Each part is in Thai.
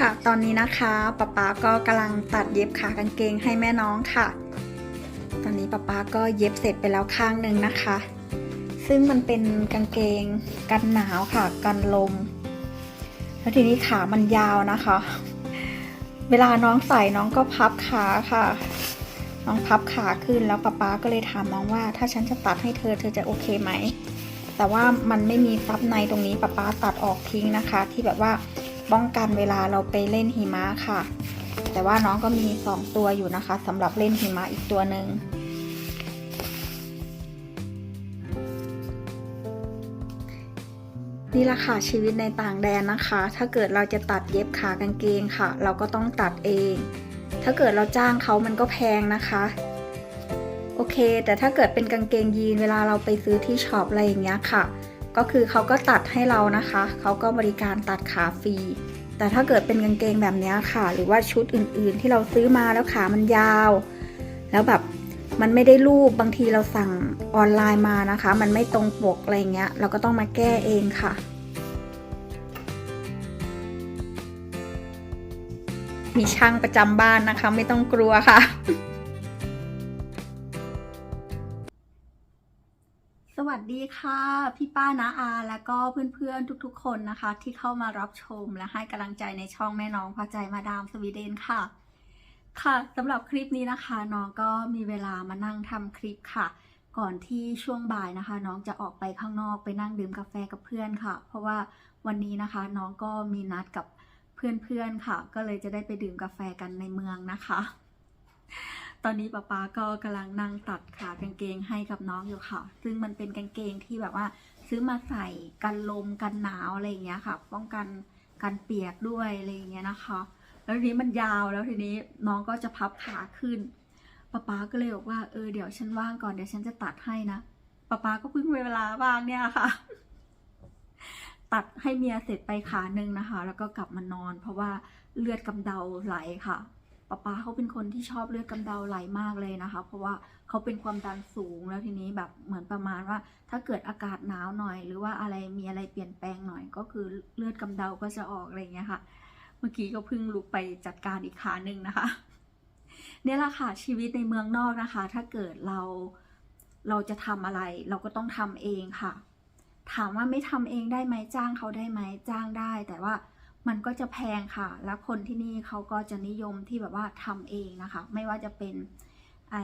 ค่ะ ตอนนี้นะคะป๊าป๊าก็กำลังตัดเย็บขากางเกงให้แม่น้องค่ะ ตอนนี้ป๊าป๊าก็เย็บเสร็จไปแล้วข้างหนึ่งนะคะ ซึ่งมันเป็นกางเกงกันหนาวค่ะ กันลม แล้วทีนี้ขามันยาวนะคะ เวลาน้องใส่น้องก็พับขาค่ะ น้องพับขาขึ้นแล้วป๊าป๊าก็เลยถามน้องว่า ถ้าฉันจะตัดให้เธอเธอจะโอเคไหมแต่ว่ามันไม่มีซับในตรงนี้ป๊าป๊าตัดออกทิ้งนะคะ ที่แบบว่า ป้องกันเวลาเราไปเล่นหิมะค่ะ แต่ว่าน้องก็มี 2 ตัวอยู่นะคะสำหรับเล่นหิมะอีกตัวหนึ่งนี่ละค่ะชีวิตในต่างแดนนะคะ ถ้าเกิดเราจะตัดเย็บขากางเกงค่ะ เราก็ต้องตัดเอง ถ้าเกิดเราจ้างเขามันก็แพงนะคะ โอเค แต่ถ้าเกิดเป็นกางเกงยีนเวลาเราไปซื้อที่ช็อปอะไรอย่างเงี้ยค่ะ ก็คือเขาก็ตัดให้เรานะคะ เขาก็บริการตัดขาฟรี แต่ถ้าเกิดเป็นกางเกงแบบนี้ค่ะ หรือว่าชุดอื่นๆ ที่เราซื้อมาแล้วขามันยาว แล้วแบบมันไม่ได้รูปบางทีเราสั่งออนไลน์มานะคะ มันไม่ตรงปกอะไรเงี้ย เราก็ต้องมาแก้เองค่ะ มีช่างประจำบ้านนะคะ ไม่ต้องกลัวค่ะ วัสดีค่ะ พี่ป้านาอา และก็เพื่อนๆทุกๆ คนนะคะ ที่เข้ามารับชมและให้กำลังใจในช่องแม่น้องพอใจมาดามสวีเดนค่ะ ค่ะสำหรับคลิปนี้นะคะ น้องก็มีเวลามานั่งทำคลิปค่ะ ก่อนที่ช่วงบ่ายนะคะ น้องจะออกไปข้างนอกไปนั่งดื่มกาแฟกับเพื่อนค่ะ เพราะว่าวันนี้นะคะน้องก็มีนัดกับเพื่อนๆค่ะ ก็เลยจะได้ไปดื่มกาแฟกันในเมืองนะคะ ตอนนี้ป๊าป๊าก็กำลังนั่งตัดขากางเกงให้กับน้องอยู่ค่ะ ซึ่งมันเป็นกางเกงที่แบบว่า ซื้อมาใส่กันลมกันหนาวอะไรอย่างเงี้ยค่ะ ป้องกันกันเปียกด้วยอะไรอย่างเงี้ยนะคะ แล้วทีนี้มันยาวแล้วทีนี้น้องก็จะพับขาขึ้นป๊าป๊าก็เลยบอกว่าเออเดี๋ยวฉันว่างก่อนเดี๋ยวฉันจะตัดให้นะป๊าป๊าก็เพิ่งเวลาว่างเนี่ยค่ะ ตัดให้เมียเสร็จไปขาหนึ่งนะคะ แล้วก็กลับมานอน เพราะว่าเลือดกำเดาไหลค่ะ ป๊าป๊าเขาเป็นคนที่ชอบเลือดกำเดาไหลมากเลยนะคะ เพราะว่าเขาเป็นความดันสูงแล้วทีนี้แบบเหมือนประมาณว่า ถ้าเกิดอากาศหนาวหน่อย หรือว่าอะไรมีอะไรเปลี่ยนแปลงหน่อย ก็คือเลือดกำเดาก็จะออกอะไรอย่างเงี้ยค่ะ เมื่อกี้ก็เพิ่งลุกไปจัดการอีกขาหนึ่งนะคะเนี่ยแหละค่ะชีวิตในเมืองนอกนะคะ ถ้าเกิดเราเราจะทำอะไร เราก็ต้องทำเองค่ะ ถามว่าไม่ทำเองได้ไหมจ้างเขาได้ไหมจ้างได้ แต่ว่า มันก็จะแพงค่ะ แล้วคนที่นี่เขาก็จะนิยมที่แบบว่าทำเองนะคะ ไม่ว่าจะเป็นไอ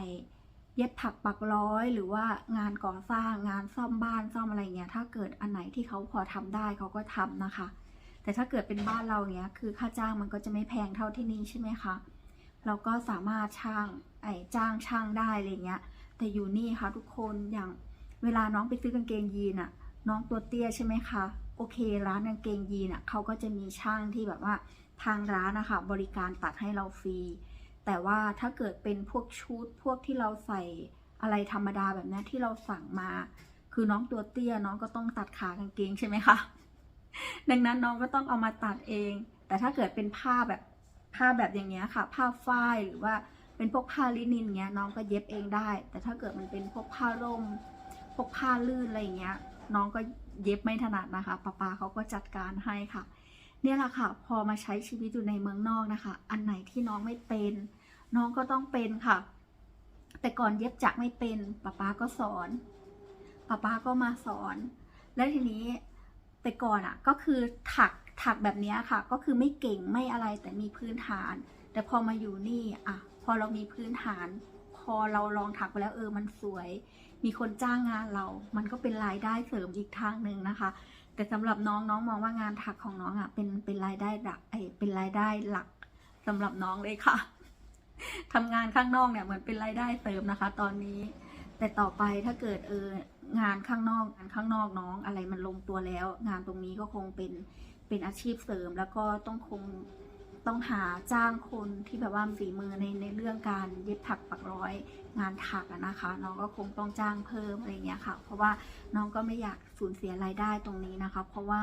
เย็บถักปักร้อยหรือว่างานก่อสร้างงานซ่อมบ้านซ่อมอะไรเงี้ย ถ้าเกิดอันไหนที่เขาพอทำได้เขาก็ทำนะคะ แต่ถ้าเกิดเป็นบ้านเราเนี้ยคือค่าจ้างมันก็จะไม่แพงเท่าที่นี่ใช่ไหมคะเราก็สามารถช่างไอ้จ้างช่างได้อะไรเงี้ย แต่อยู่นี่ค่ะทุกคนอย่างเวลาน้องไปซื้อกางเกงยีนอะน้องตัวเตี้ยใช่ไหมคะ โอเคร้านกางเกงยีนอะเขาก็จะมีช่างที่แบบว่าทางร้านนะคะบริการตัดให้เราฟรี แต่ว่าถ้าเกิดเป็นพวกชุดพวกที่เราใส่อะไรธรรมดาแบบนี้ที่เราสั่งมา คือน้องตัวเตี้ยน้องก็ต้องตัดขากางเกงใช่ไหมคะดังนั้นน้องก็ต้องเอามาตัดเอง แต่ถ้าเกิดเป็นผ้าแบบผ้าแบบอย่างเงี้ยค่ะ ผ้าฝ้ายหรือว่าเป็นพวกผ้าลินินเงี้ยน้องก็เย็บเองได้ แต่ถ้าเกิดมันเป็นพวกผ้าร่มพวกผ้าลื่นอะไรอย่างเงี้ย น้องก็เย็บไม่ถนัดนะคะป้าปาเขาก็จัดการให้ค่ะ เนี่ยแหละค่ะ พอมาใช้ชีวิตอยู่ในเมืองนอกนะคะ อันไหนที่น้องไม่เป็น น้องก็ต้องเป็นค่ะ แต่ก่อนเย็บจักรไม่เป็นป้าปาก็สอนป้าปาก็มาสอน และทีนี้แต่ก่อนอะ่ะก็คือถักถักแบบนี้ค่ะ ก็คือไม่เก่งไม่อะไรแต่มีพื้นฐาน แต่พอมาอยู่นี่อะ พอเรามีพื้นฐาน พอเราลองถักไปแล้วเออมันสวย มีคนจ้างงานเรา มันก็เป็นรายได้เสริมอีกทางหนึ่งนะคะ แต่สำหรับน้องน้องมองว่างานถักของน้องอะเป็นเป็นรายได้หลักเอเป็นรายได้หลักสำหรับน้องเลยค่ะทำงานข้างนอกเนี่ยเหมือนเป็นรายได้เสริมนะคะ ตอนนี้ แต่ต่อไปถ้าเกิดเอองานข้างนอกงานข้างนอกน้องอะไรมันลงตัวแล้ว งานตรงนี้ก็คงเป็นเป็นอาชีพเสริมแล้วก็ต้องคง ต้องหาจ้างคนที่แบบว่าฝีมือในในเรื่องการเย็บถักปักร้อยงานถักนะคะ น้องก็คงต้องจ้างเพิ่มอะไรเงี้ยค่ะ เพราะว่าน้องก็ไม่อยากสูญเสียรายได้ตรงนี้นะคะ เพราะว่า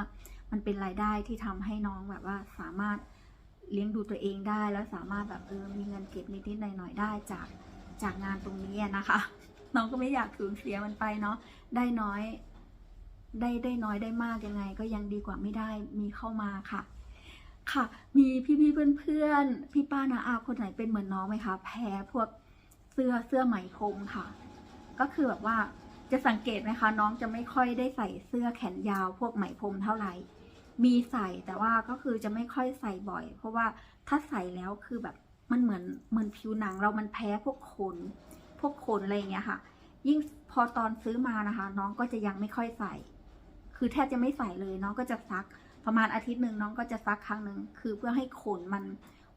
มันเป็นรายได้ที่ทำให้น้องแบบว่าสามารถเลี้ยงดูตัวเองได้แล้วสามารถแบบเออมีเงินเก็บนิดๆหน่อยๆได้จากจากงานตรงนี้นะคะ น้องก็ไม่อยากสูญเสียมันไปเนาะได้น้อย ได้ได้น้อยได้มากยังไง ก็ยังดีกว่าไม่ได้มีเข้ามาค่ะ ค่ะ มีพี่ๆเพื่อนๆ พี่ป้านาอาคนไหนเป็นเหมือนน้องไหมคะ แพ้พวกเสื้อเสื้อไหมพรมค่ะ ก็คือแบบว่าจะสังเกตไหมคะ น้องจะไม่ค่อยได้ใส่เสื้อแขนยาวพวกไหมพรมเท่าไหร่ มีใส่แต่ว่าก็คือจะไม่ค่อยใส่บ่อย เพราะว่าถ้าใส่แล้วคือแบบมันเหมือนเหมือนผิวหนังเรามันแพ้พวกขนพวกขนอะไรอย่างเงี้ยค่ะ ยิ่งพอตอนซื้อมานะคะ น้องก็จะยังไม่ค่อยใส่ คือแทบจะไม่ใส่เลยน้องก็จะซัก ประมาณอาทิตย์หนึ่งน้องก็จะซักครั้งหนึ่งคือเพื่อให้ขนมัน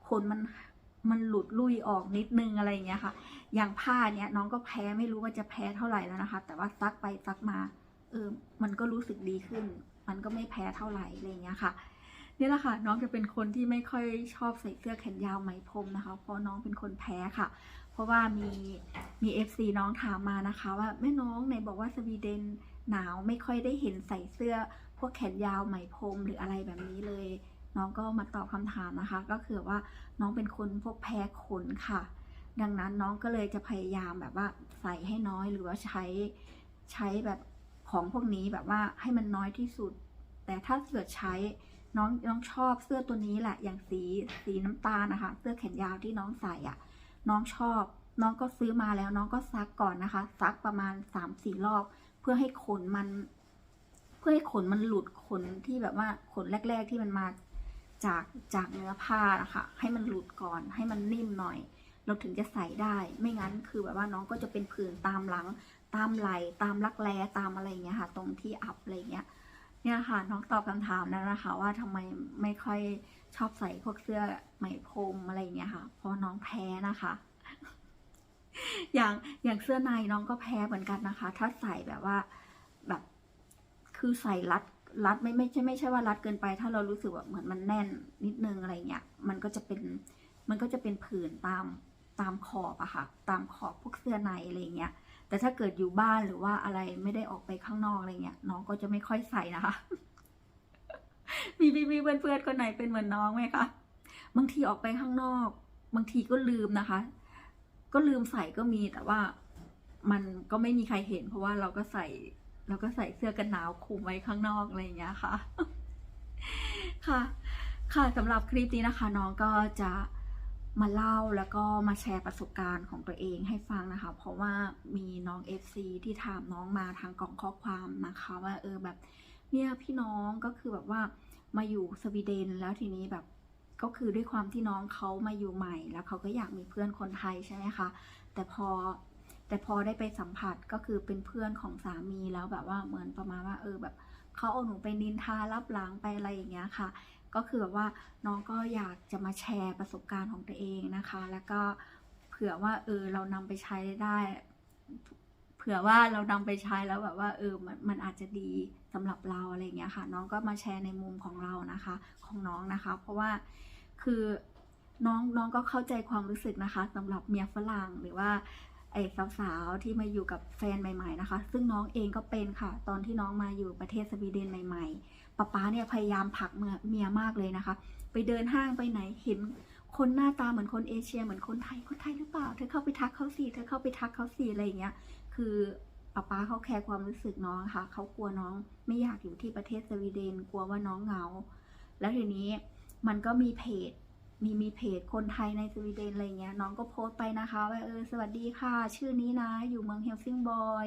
ขนมันมันหลุดลุยออกนิดนึงอะไรอย่างเงี้ยค่ะ อย่างผ้าเนี้ยน้องก็แพ้ไม่รู้ว่าจะแพ้เท่าไหร่แล้วนะคะ แต่ว่าซักไปซักมาเออมันก็รู้สึกดีขึ้น มันก็ไม่แพ้เท่าไหร่อะไรอย่างเงี้ยค่ะนี่แหละค่ะ น้องจะเป็นคนที่ไม่ค่อยชอบใส่เสื้อแขนยาวไหมพรมนะคะ เพราะน้องเป็นคนแพ้ค่ะ เพราะว่ามีมีเอฟซีน้องถามมานะคะ ว่าแม่น้องไหนบอกว่าสวีเดนหนาวไม่ค่อยได้เห็นใส่เสื้อ พวกแขนยาวไหมพรมหรืออะไรแบบนี้เลย น้องก็มาตอบคำถามนะคะ ก็คือว่าน้องเป็นคนพวกแพ้ขนค่ะ ดังนั้นน้องก็เลยจะพยายามแบบว่าใส่ให้น้อยหรือว่าใช้ใช้แบบของพวกนี้แบบว่าให้มันน้อยที่สุด แต่ถ้าเกิดใช้น้องน้องชอบเสื้อตัวนี้แหละอย่างสีสีน้ำตาลนะคะ เสื้อแขนยาวที่น้องใส่อะ่ะ น้องชอบ น้องก็ซื้อมาแล้วน้องก็ซักก่อนนะคะ ซักประมาณสามสี่รอบ เพื่อให้ขนมัน พื่อให้ขนมันหลุดขนที่แบบว่าขนแรก ๆ ที่มันมาจากจากเนื้อผ้านะคะให้มันหลุดก่อนให้มันนิ่มหน่อย เราถึงจะใส่ได้ ไม่งั้นคือแบบว่าน้องก็จะเป็นผื่นตามหลัง ตามไหลตามรักแร้ตามอะไรอย่างเงี้ยค่ะ ตรงที่อับอะไรเงี้ยเนี่ยค่ะน้องตอบคำถามแล้วนะคะ ว่าทำไมไม่ค่อยชอบใส่พวกเสื้อไหมพรมอะไรเงี้ยค่ะ เพราะน้องแพ้นะคะ อย่างอย่างเสื้อในน้องก็แพ้เหมือนกันนะคะ ถ้าใส่แบบว่า คือใส่รัดรัดไม่ไม่ใช่ไม่ใช่ว่ารัดเกินไป ถ้าเรารู้สึกว่าเหมือนมันแน่นนิดนึงอะไรเงี้ยมันก็จะเป็นมันก็จะเป็นผื่นตามตามขอบอะค่ะ ตามขอบพวกเสื้อในอะไรเงี้ย แต่ถ้าเกิดอยู่บ้านหรือว่าอะไรไม่ได้ออกไปข้างนอกอะไรเงี้ยน้องก็จะไม่ค่อยใส่นะคะ มีพี่พี่เพื่อนเพื่อนๆคนไหนเป็นเหมือนน้องไหมคะบางทีออกไปข้างนอก บางทีก็ลืมนะคะ ก็ลืมใส่ก็มีแต่ว่ามันก็ไม่มีใครเห็น เพราะว่าเราก็ใส่ เราก็ใส่เสื้อกันหนาวคลุมไว้ข้างนอกอะไรอย่างเงี้ยค่ะ ค่ะ ค่ะสำหรับคลิปนี้นะคะน้องก็จะมาเล่าแล้วก็มาแชร์ประสบการณ์ของตัวเองให้ฟังนะคะ เพราะว่ามีน้อง FC ที่ถามน้องมาทางกล่องข้อความนะคะ ว่าเออแบบเนี่ยพี่น้องก็คือแบบว่ามาอยู่สวีเดนแล้วทีนี้แบบก็คือด้วยความที่น้องเขามาอยู่ใหม่ แล้วเขาก็อยากมีเพื่อนคนไทยใช่ไหมคะ แต่พอ แต่พอได้ไปสัมผัสก็คือเป็นเพื่อนของสามีแล้วแบบว่าเหมือนประมาณว่าเออแบบเขาเอาหนูไปนินทารับหลังไปอะไรอย่างเงี้ยค่ะ ก็คือแบบว่าน้องก็อยากจะมาแชร์ประสบการณ์ของตัวเองนะคะ แล้วก็เผื่อว่าเออเรานำไปใช้ได้เผื่อว่าเรานำไปใช้แล้วแบบว่าเออมันมันอาจจะดีสำหรับเราอะไรอย่างเงี้ยค่ะ น้องก็มาแชร์ในมุมของเรานะคะของน้องนะคะ เพราะว่าคือน้องน้องก็เข้าใจความรู้สึกนะคะสำหรับเมียฝรั่งหรือว่า ไอ้สาวๆที่มาอยู่กับแฟนใหม่ ๆนะคะ ซึ่งน้องเองก็เป็นค่ะ ตอนที่น้องมาอยู่ประเทศสวีเดนใหม่ ๆป๊าป๊าเนี่ยพยายามผลักเมียเมียมากเลยนะคะ ไปเดินห้างไปไหนเห็นคนหน้าตาเหมือนคนเอเชียเหมือนคนไทยคนไทยหรือเปล่าเธอเข้าไปทักเขาสิเธอเข้าไปทักเขาสิอะไรอย่างเงี้ยคือป๊าป๊าเขาแคร์ความรู้สึกน้องค่ะเขากลัวน้องไม่อยากอยู่ที่ประเทศสวีเดน กลัวว่าน้องเหงา แล้วทีนี้มันก็มีเพจ มีมีเพจคนไทยในสวีเดนอะไรเงี้ยน้องก็โพสต์ไปนะคะว่าเออสวัสดีค่ะ ชื่อนี้นะ อยู่เมืองเฮลซิงบอย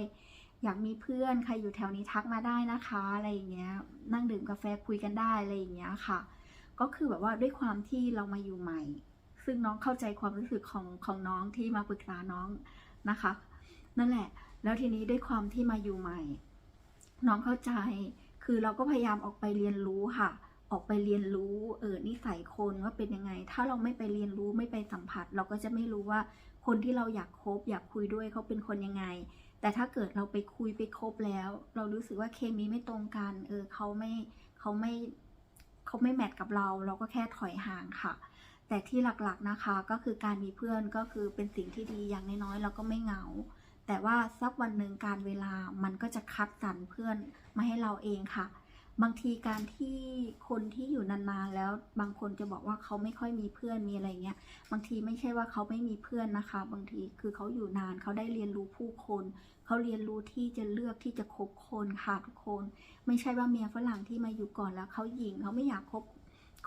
อยากมีเพื่อนใครอยู่แถวนี้ทักมาได้นะคะอะไรอย่างเงี้ย นั่งดื่มกาแฟคุยกันได้อะไรอย่างเงี้ยค่ะ ก็คือแบบว่าด้วยความที่เรามาอยู่ใหม่ ซึ่งน้องเข้าใจความรู้สึกของของน้องที่มาปรึกษาน้องนะคะ นั่นแหละ แล้วทีนี้ด้วยความที่มาอยู่ใหม่ น้องเข้าใจคือเราก็พยายามออกไปเรียนรู้ค่ะ ออกไปเรียนรู้เออนิสัยคนว่าเป็นยังไง ถ้าเราไม่ไปเรียนรู้ไม่ไปสัมผัส เราก็จะไม่รู้ว่าคนที่เราอยากคบ อยากคุยด้วยเขาเป็นคนยังไง แต่ถ้าเกิดเราไปคุยไปคบแล้ว เรารู้สึกว่าเคมีไม่ตรงกันเออเขาไม่เขาไม่เขาไม่แมทกับเรา เราก็แค่ถอยห่างค่ะ แต่ที่หลักๆนะคะก็คือการมีเพื่อนก็คือเป็นสิ่งที่ดีอย่างน้อยๆเราก็ไม่เหงา แต่ว่าสักวันหนึ่งการเวลามันก็จะคัดสรรเพื่อนมาให้เราเองค่ะ บางทีการที่คนที่อยู่นานๆแล้วบางคนจะบอกว่าเขาไม่ค่อยมีเพื่อนมีอะไรเงี้ยบางทีไม่ใช่ว่าเขาไม่มีเพื่อนนะคะ บางทีคือเขาอยู่นานเขาได้เรียนรู้ผู้คนเขาเรียนรู้ที่จะเลือกที่จะคบคนค่ะทุกคน ไม่ใช่ว่าเมียฝรั่งที่มาอยู่ก่อนแล้วเขาหยิงเขาไม่อยากคบ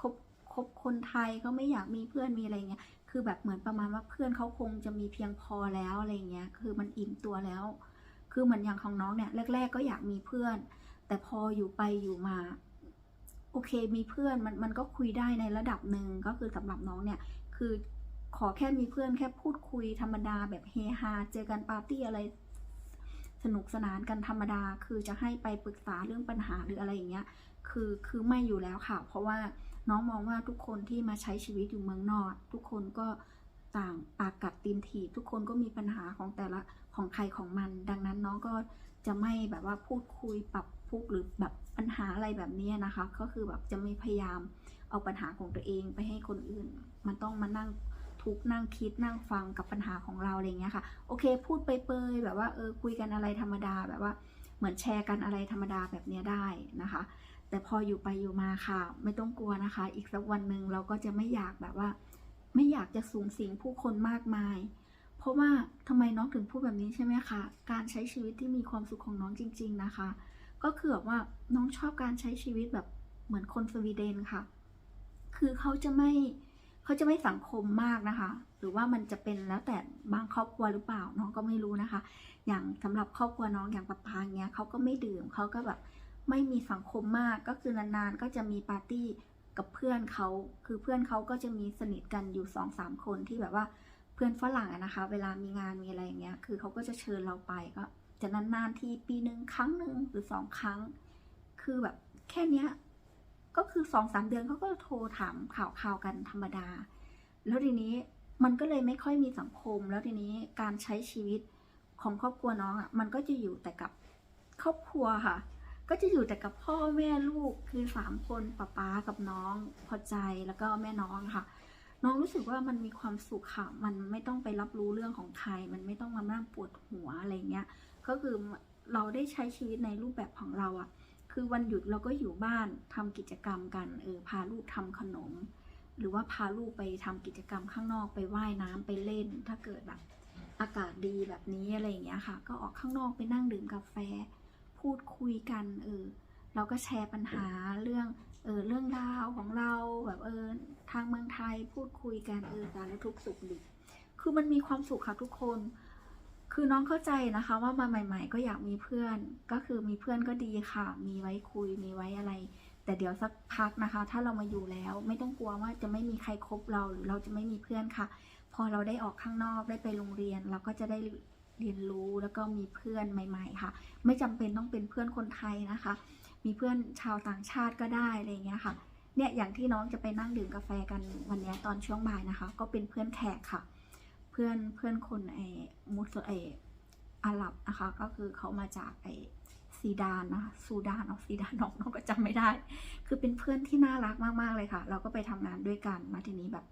คบคบคนไทยเขาไม่อยากมีเพื่อนมีอะไรเงี้ยคือแบบเหมือนประมาณว่าเพื่อนเขาคงจะมีเพียงพอแล้วอะไรเงี้ยคือมันอิ่มตัวแล้ว คือเหมือนอย่างของน้องเนี่ยแรก ๆ ก็อยากมีเพื่อน แต่พออยู่ไปอยู่มา โอเคมีเพื่อนมันมันก็คุยได้ในระดับหนึ่งก็คือสำหรับน้องเนี่ย คือขอแค่มีเพื่อนแค่พูดคุยธรรมดาแบบเฮฮาเจอกันปาร์ตี้อะไร สนุกสนานกันธรรมดา คือจะให้ไปปรึกษาเรื่องปัญหาหรืออะไรอย่างเงี้ย คือคือไม่อยู่แล้วค่ะ เพราะว่าน้องมองว่าทุกคนที่มาใช้ชีวิตอยู่เมืองนอก ทุกคนก็ต่างปากกัดตีนถีบทุกคนก็มีปัญหาของแต่ละของใครของมัน ดังนั้นน้องก็จะไม่แบบว่าพูดคุยปรับ พุกหรือแบบปัญหาอะไรแบบนี้นะคะ ก็คือแบบจะไม่พยายามเอาปัญหาของตัวเองไปให้คนอื่น มันต้องมานั่งทุกข์นั่งคิดนั่งฟังกับปัญหาของเราอะไรเงี้ยค่ะ โอเค พูดไปเปยแบบว่าเออคุยกันอะไรธรรมดาแบบว่าเหมือนแชร์กันอะไรธรรมดาแบบเนี้ยได้นะคะ แต่พออยู่ไปอยู่มาค่ะ ไม่ต้องกลัวนะคะ อีกสักวันหนึ่งเราก็จะไม่อยากแบบว่า ไม่อยากจะสูงสิงผู้คนมากมาย เพราะว่าทำไมน้องถึงพูดแบบนี้ใช่ไหมคะการใช้ชีวิตที่มีความสุขของน้องจริง ๆ นะคะ ก็คือแบบว่าน้องชอบการใช้ชีวิตแบบเหมือนคนสวีเดนค่ะ คือเขาจะไม่เขาจะไม่สังคมมากนะคะ หรือว่ามันจะเป็นแล้วแต่บางครอบครัวหรือเปล่าน้องก็ไม่รู้นะคะ อย่างสำหรับครอบครัวน้องอย่างปะปาเงี้ยเขาก็ไม่ดื่มเขาก็แบบไม่มีสังคมมากก็คือนานๆก็จะมีปาร์ตี้กับเพื่อนเขาคือเพื่อนเขาก็จะมีสนิทกันอยู่สองสามคนที่แบบว่าเพื่อนฝรั่งนะคะ เวลามีงานมีอะไรอย่างเงี้ย คือเขาก็จะเชิญเราไปก็ จะนานๆทีปีหนึ่งครั้งหนึ่งหรือสองครั้ง คือแบบแค่เนี้ยก็คือสองสามเดือนเขาก็โทรถามข่าวข่าวๆกันธรรมดา แล้วทีนี้มันก็เลยไม่ค่อยมีสังคม แล้วทีนี้การใช้ชีวิตของครอบครัวน้องอะมันก็จะอยู่แต่กับครอบครัวค่ะ ก็จะอยู่แต่กับพ่อแม่ลูกคือสามคนป้าป๊ากับน้องพอใจแล้วก็แม่น้องค่ะ น้องรู้สึกว่ามันมีความสุขค่ะ มันไม่ต้องไปรับรู้เรื่องของใคร มันไม่ต้องมานั่งปวดหัวอะไรเงี้ย ก็คือเราได้ใช้ชีวิตในรูปแบบของเราอะคือวันหยุดเราก็อยู่บ้านทำกิจกรรมกันเออพาลูกทำขนม หรือว่าพาลูกไปทำกิจกรรมข้างนอกไปว่ายน้ำไปเล่น ถ้าเกิดแบบอากาศดีแบบนี้อะไรอย่างเงี้ยค่ะ ก็ออกข้างนอกไปนั่งดื่มกาแฟ พูดคุยกันเออเราก็แชร์ปัญหาเรื่องเออเรื่องราวของเราแบบเออทางเมืองไทยพูดคุยกันเออสารทุกสุขดิบคือมันมีความสุขค่ะทุกคน คือน้องเข้าใจนะคะว่ามาใหม่ ๆ ก็อยากมีเพื่อน ก็คือมีเพื่อนก็ดีค่ะ มีไว้คุยมีไว้อะไร แต่เดี๋ยวสักพักนะคะ ถ้าเรามาอยู่แล้วไม่ต้องกลัวว่าจะไม่มีใครคบเราหรือเราจะไม่มีเพื่อนค่ะ พอเราได้ออกข้างนอกได้ไปโรงเรียน เราก็จะได้เรียนรู้แล้วก็มีเพื่อนใหม่ ๆ ค่ะ ไม่จำเป็นต้องเป็นเพื่อนคนไทยนะคะ มีเพื่อนชาวต่างชาติก็ได้อะไรเงี้ยค่ะเนี่ยอย่างที่น้องจะไปนั่งดื่มกาแฟกันวันนี้ตอนช่วงบ่ายนะคะ ก็เป็นเพื่อนแขกค่ะ เพื่อนเพื่อนคนไอ้มุสไอ้อาหรับนะคะ ก็คือเขามาจากไอซีดานนะซูดานเอาซีดานน้องน้องก็จำไม่ได้ คือเป็นเพื่อนที่น่ารักมากๆเลยค่ะ เราก็ไปทำงานด้วยกันมาทีนี้แบบ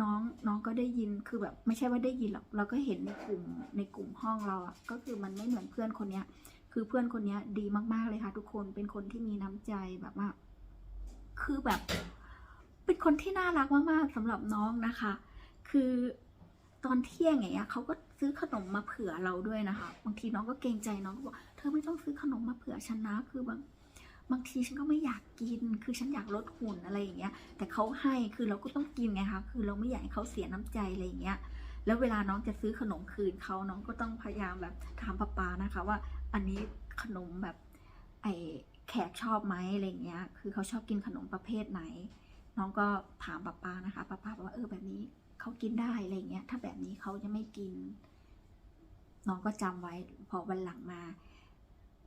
น้องน้องก็ได้ยินคือแบบ ไม่ใช่ว่าได้ยินหรอกเราก็เห็นในกลุ่มในกลุ่มห้องเราอะก็คือมันไม่เหมือนเพื่อนคนเนี้ย คือเพื่อนคนเนี้ยดีมากๆเลยค่ะ ทุกคนเป็นคนที่มีน้ำใจแบบว่า คือแบบ เป็นคนที่น่ารักมากๆสำหรับน้องนะคะ คือ ตอนเที่ยงอย่างเงี้ยเขาก็ซื้อขนมมาเผื่อเราด้วยนะคะ บางทีน้องก็เกรงใจน้องก็บอกเธอไม่ต้องซื้อขนมมาเผื่อฉันนะคือบางบางทีฉันก็ไม่อยากกิน คือฉันอยากลดหุ่นอะไรอย่างเงี้ย แต่เขาให้คือเราก็ต้องกินไงคะคือเราไม่อยากให้เขาเสียน้ำใจอะไรอย่างเงี้ย แล้วเวลาน้องจะซื้อขนมคืนเขาน้องก็ต้องพยายามแบบถามป้าปานะคะ ว่าอันนี้ขนมแบบไอแขกชอบไหมอะไรเงี้ย คือเขาชอบกินขนมประเภทไหน น้องก็ถามป้าปานะคะป้าปาบอกว่าเออแบบนี้ เขากินได้อะไรเงี้ย ถ้าแบบนี้เขาจะไม่กิน น้องก็จำไว้ พอวันหลังมา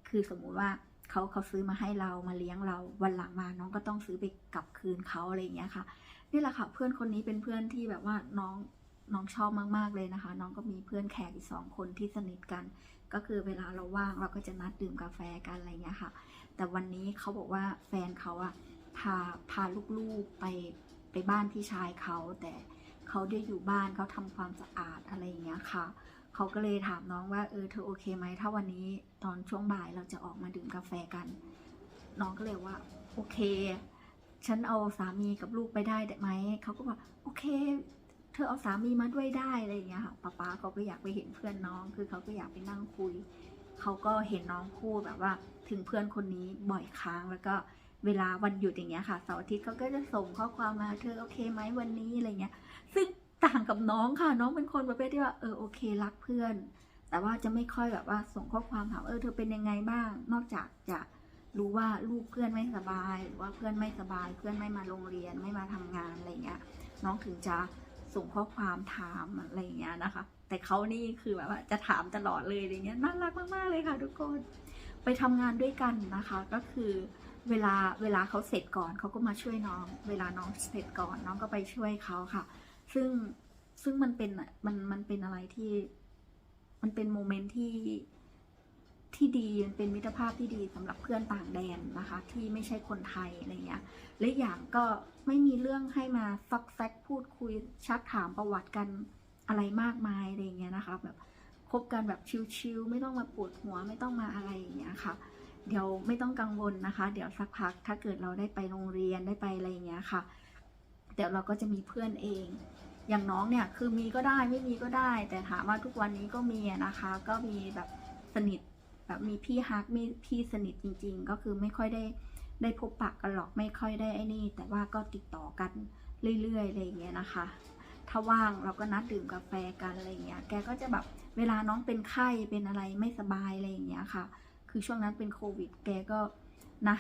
คือสมมุติว่าเขาเขาซื้อมาให้เรามาเลี้ยงเรา วันหลังมา น้องก็ต้องซื้อไปกลับคืนเขาอะไรเงี้ยค่ะ นี่แหละค่ะ เพื่อนคนนี้เป็นเพื่อนที่แบบว่าน้องน้องชอบมากๆเลยนะคะ น้องก็มีเพื่อนแขกอีกสองคนที่สนิทกัน ก็คือเวลาเราว่างเราก็จะนัดดื่มกาแฟกันอะไรเงี้ยค่ะ แต่วันนี้เขาบอกว่าแฟนเขาอะพาพาลูกๆไปไปบ้านพี่ชายเขาแต่ เขาได้อยู่บ้านเขาทำความสะอาดอะไรอย่างเงี้ยค่ะ เขาก็เลยถามน้องว่าเออเธอโอเคไหมถ้าวันนี้ตอนช่วงบ่ายเราจะออกมาดื่มกาแฟกัน น้องก็เลยว่าโอเค ฉันเอาสามีกับลูกไปได้ไหมเขาก็บอกโอเค เธอเอาสามีมาด้วยได้อะไรอย่างเงี้ยค่ะป๊าป๊าเขาก็อยากไปเห็นเพื่อนน้อง คือเขาก็อยากไปนั่งคุย เขาก็เห็นน้องพูดแบบว่า ถึงเพื่อนคนนี้บ่อยครั้งแล้วก็ เวลาวันหยุดอย่างเงี้ยค่ะเสาร์อาทิตย์เขาก็จะส่งข้อความมาเธอโอเคไหมวันนี้อะไรเงี้ย ซึ่งต่างกับน้องค่ะน้องเป็นคนประเภทที่ว่าเออโอเครักเพื่อน แต่ว่าจะไม่ค่อยแบบว่าส่งข้อความถามเออเธอเป็นยังไงบ้าง นอกจากจะรู้ว่าลูกเพื่อนไม่สบายหรือว่าเพื่อนไม่สบาย เพื่อนไม่มาโรงเรียนไม่มาทำงานอะไรเงี้ย น้องถึงจะส่งข้อความถามอะไรเงี้ยนะคะ แต่เขานี่คือแบบว่าจะถามตลอดเลยอะไรเงี้ยน่ารักมากๆเลยค่ะ ทุกคนไปทำงานด้วยกันนะคะ ก็คือ เวลาเวลาเขาเสร็จก่อนเขาก็มาช่วยน้อง เวลาน้องเสร็จก่อนน้องก็ไปช่วยเขาค่ะ ซึ่งซึ่งมันเป็นมันมันเป็นอะไรที่ มันเป็นโมเมนต์ที่ที่ดีมันเป็นมิตรภาพที่ดีสำหรับเพื่อนต่างแดนนะคะ ที่ไม่ใช่คนไทยอะไรเงี้ยและอีกอย่างก็ไม่มีเรื่องให้มาซักแซกพูดคุยชักถามประวัติกันอะไรมากมายอะไรเงี้ยนะคะ แบบคบกันแบบชิลๆไม่ต้องมาปวดหัวไม่ต้องมาอะไรอย่างเงี้ยค่ะ เดี๋ยวไม่ต้องกังวลนะคะ เดี๋ยวสักพักถ้าเกิดเราได้ไปโรงเรียนได้ไปอะไรอย่างเงี้ยค่ะ เดี๋ยวเราก็จะมีเพื่อนเอง อย่างน้องเนี่ยคือมีก็ได้ไม่มีก็ได้ แต่ถามว่าทุกวันนี้ก็มีนะคะ ก็มีแบบสนิทแบบมีพี่ฮักมีพี่สนิทจริง ๆ ก็คือไม่ค่อยได้ได้พบปะกันหรอกไม่ค่อยได้ไอ้นี่ แต่ว่าก็ติดต่อกันเรื่อยๆอะไรอย่างเงี้ยนะคะ ถ้าว่างเราก็นัดดื่มกาแฟกันอะไรอย่างเงี้ย แกก็จะแบบเวลาน้องเป็นไข้เป็นอะไรไม่สบายอะไรอย่างเงี้ยค่ะ คือช่วงนั้นเป็นโควิด แกก็นะ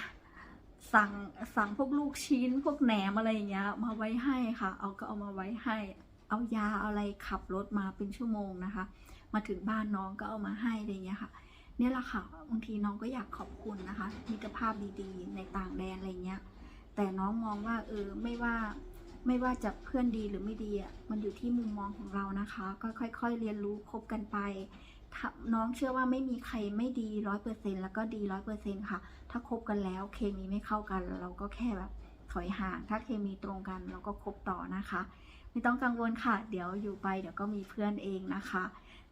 สั่งสั่งพวกลูกชิ้น พวกแหนมอะไรอย่างเงี้ย มาไว้ให้ค่ะ เอาก็เอามาไว้ให้ เอายาเอาอะไรขับรถมาเป็นชั่วโมงนะคะ มาถึงบ้านน้องก็เอามาให้อะไรอย่างเงี้ยค่ะเนี่ยแหละค่ะบางทีน้องก็อยากขอบคุณนะคะมิตรภาพดีๆ ในต่างแดนอะไรเงี้ย แต่น้องมองว่าเออไม่ว่าไม่ว่าจะเพื่อนดีหรือไม่ดีอะมันอยู่ที่มุมมองของเรานะคะ ก็ค่อย ๆ เรียนรู้คบกันไป น้องเชื่อว่าไม่มีใครไม่ดีร้อยเปอร์เซ็นแล้วก็ดีร้อยเปอร์เซ็นค่ะ ถ้าคบกันแล้วเคมีไม่เข้ากัน เราก็แค่แบบถอยห่าง ถ้าเคมีตรงกันเราก็คบต่อนะคะ ไม่ต้องกังวลค่ะ เดี๋ยวอยู่ไปเดี๋ยวก็มีเพื่อนเองนะคะ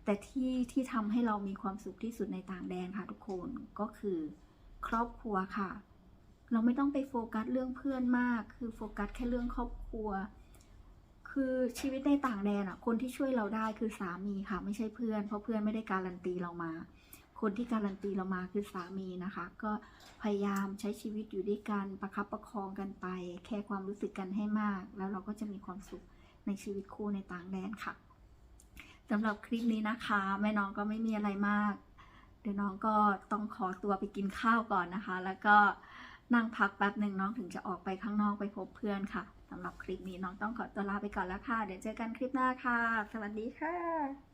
แต่ที่ที่ทำให้เรามีความสุขที่สุดในต่างแดนค่ะทุกคนก็คือครอบครัวค่ะ เราไม่ต้องไปโฟกัสเรื่องเพื่อนมาก คือโฟกัสแค่เรื่องครอบครัว คือชีวิตในต่างแดนอะคนที่ช่วยเราได้คือสามีค่ะไม่ใช่เพื่อน เพราะเพื่อนไม่ได้การันตีเรามา คนที่การันตีเรามาคือสามีนะคะ ก็พยายามใช้ชีวิตอยู่ด้วยกันประคับประคองกันไป แค่ความรู้สึกกันให้มาก แล้วเราก็จะมีความสุขในชีวิตคู่ในต่างแดนค่ะสำหรับคลิปนี้นะคะ แม่น้องก็ไม่มีอะไรมาก เดี๋ยวน้องก็ต้องขอตัวไปกินข้าวก่อนนะคะ แล้วก็นั่งพักแป๊บหนึ่งน้องถึงจะออกไปข้างนอกไปพบเพื่อนค่ะ สำหรับคลิปนี้น้องต้องขอตัวลาไปก่อนแล้วค่ะ เดี๋ยวเจอกันคลิปหน้าค่ะ สวัสดีค่ะ